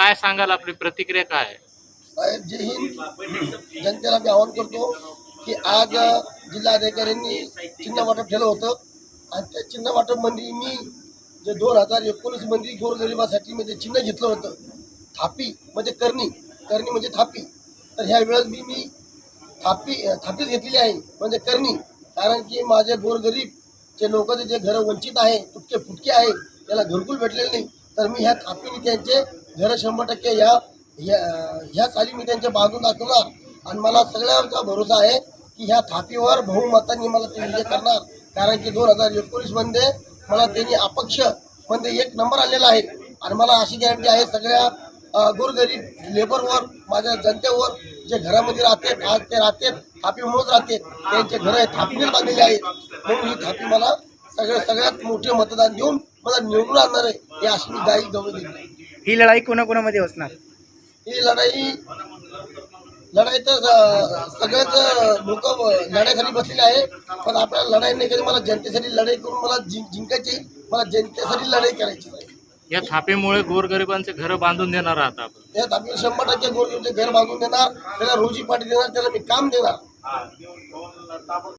काय सांगाल? आपली प्रतिक्रिया काय आहे? साहेब जय हिंद. जनतेला मी आवाहन करतो की आज जिल्हाधिकाऱ्यांनी चिन्ह वाटप केलं होतं. आणि त्या चिन्ह वाटपमध्ये मी जे दोन हजार एकोणीसमध्ये गोरगरिबासाठी मी ते चिन्ह घेतलं होतं थापी म्हणजे करणी करणी म्हणजे थापी. तर ह्या वेळेस मी मी थापी थापीच घेतलेली आहे म्हणजे करणी. कारण की माझे गोरगरीब जे लोक जे घरं वंचित आहे तुटके फुटके आहे त्याला घरकुल भेटलेले नाही. तर मी ह्या थापीने त्यांचे जरा शंभर टक्के ह्या ह्या ह्या साली मी त्यांच्या बाजून दाखवणार आणि मला सगळ्यांचा भरोसा आहे की ह्या थापीवर बहुमतांनी मला ते विजय करणार. कारण की दोन हजार एकोणीसमध्ये मला त्यांनी अपक्ष म्हणजे एक नंबर आलेला आहे. आणि मला अशी गॅरंटी आहे सगळ्या गोरगरीब लेबरवर माझ्या जनतेवर जे घरामध्ये राहते आज ते राहते थापी मोज राहते त्यांचे घर थापीने बांधलेले आहेत. म्हणून ही थापी मला सगळ्या सगळ्यात मोठे मतदान देऊन मला निवडून आणणार आहे हे अशी मी गाई गवळी देतो. ही लढाई कोणाकोणामध्ये असणार? ही लढाई लढाई तर स- सगळेच लोक लढाईसाठी बसलेले आहे. पण आपल्याला लढाई नाही कधी मला जनतेसाठी लढाई करून मला जिं- जिंकायची आहे. मला जनतेसाठी लढाई करायची आहे. या थापीमुळे गोरगरिबांचे घर बांधून देणार आहात आपण. त्यात आपण शंभर टक्के गोरगरीबचे घर बांधून देणार त्याला रोजी पाठी देणार त्याला मी काम देणार.